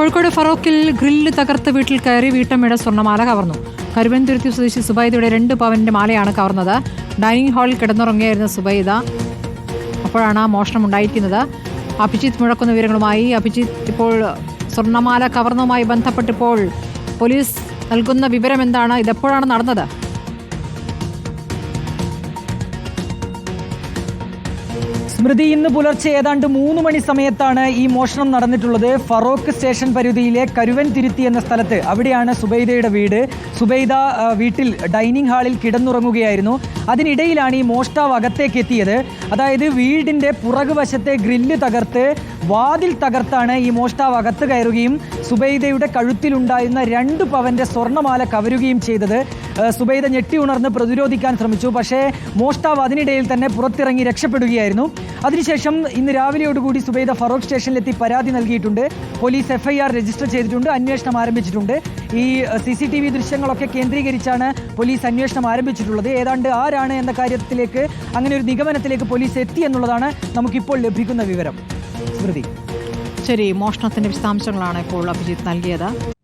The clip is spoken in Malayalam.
കോഴിക്കോട് ഫറോക്കിൽ ഗ്രില്ല് തകർത്ത് വീട്ടിൽ കയറി വീട്ടമ്മയുടെ സ്വർണമാല കവർന്നു. കരുവൻതുരുത്തി സ്വദേശി സുബൈദയുടെ രണ്ട് പവന്റെ മാലയാണ് കവർന്നത്. ഡൈനിങ് ഹാളിൽ കിടന്നുറങ്ങിയായിരുന്ന സുബൈദ അപ്പോഴാണ് മോഷണം ഉണ്ടായിരിക്കുന്നത്. അഭിജിത്ത് മുഴക്കുന്ന വിവരങ്ങളുമായി അഭിജിത്ത് ഇപ്പോൾ സ്വർണമാല കവർന്നതുമായി ബന്ധപ്പെട്ടിപ്പോൾ പോലീസ് നൽകുന്ന വിവരം എന്താണ് ഇതെപ്പോഴാണ് നടന്നത്? സ്മൃതി ഇന്ന് പുലർച്ചെ ഏതാണ്ട് മൂന്ന് മണി സമയത്താണ് ഈ മോഷണം നടന്നിട്ടുള്ളത്. ഫറോക്ക് സ്റ്റേഷൻ പരിധിയിലെ കരുവൻ തിരുത്തി എന്ന സ്ഥലത്ത്. അവിടെയാണ് സുബൈദയുടെ വീട്. സുബൈദ വീട്ടിൽ ഡൈനിങ് ഹാളിൽ കിടന്നുറങ്ങുകയായിരുന്നു. അതിനിടയിലാണ് ഈ മോഷ്ടാവ് അകത്തേക്ക് എത്തിയത്. അതായത് വീടിന്റെ പുറകുവശത്തെ ഗ്രില്ല് തകർത്ത് വാതിൽ തകർത്താണ് ഈ മോഷ്ടാവ് അകത്ത് കയറുകയും സുബൈദയുടെ കഴുത്തിലുണ്ടായിരുന്ന രണ്ട് പവന്റെ സ്വർണമാല കവരുകയും ചെയ്തത്. സുബൈദ ഞെട്ടി ഉണർന്ന് പ്രതിരോധിക്കാൻ ശ്രമിച്ചു. പക്ഷേ മോഷ്ടാവ് അതിനിടയിൽ തന്നെ പുറത്തിറങ്ങി രക്ഷപ്പെടുകയായിരുന്നു. അതിനുശേഷം ഇന്ന് രാവിലെയോടുകൂടി സുബൈദ ഫറോക്ക് സ്റ്റേഷനിലെത്തി പരാതി നൽകിയിട്ടുണ്ട്. പോലീസ് എഫ്ഐആർ രജിസ്റ്റർ ചെയ്തിട്ടുണ്ട് അന്വേഷണം ആരംഭിച്ചിട്ടുണ്ട്. ഈ സി സി ടി വി ദൃശ്യങ്ങളൊക്കെ കേന്ദ്രീകരിച്ചാണ് പോലീസ് അന്വേഷണം ആരംഭിച്ചിട്ടുള്ളത്. ഏതാണ്ട് ആരാണ് എന്ന കാര്യത്തിലേക്ക് അങ്ങനെ ഒരു നിഗമനത്തിലേക്ക് പോലീസ് എത്തി എന്നുള്ളതാണ് നമുക്കിപ്പോൾ ലഭിക്കുന്ന വിവരം. സ്മൃതി. ശരി മോഷണത്തിന്റെ വിശദാംശങ്ങളാണ് ഇപ്പോൾ അഭിജിത്ത് നൽകിയത്.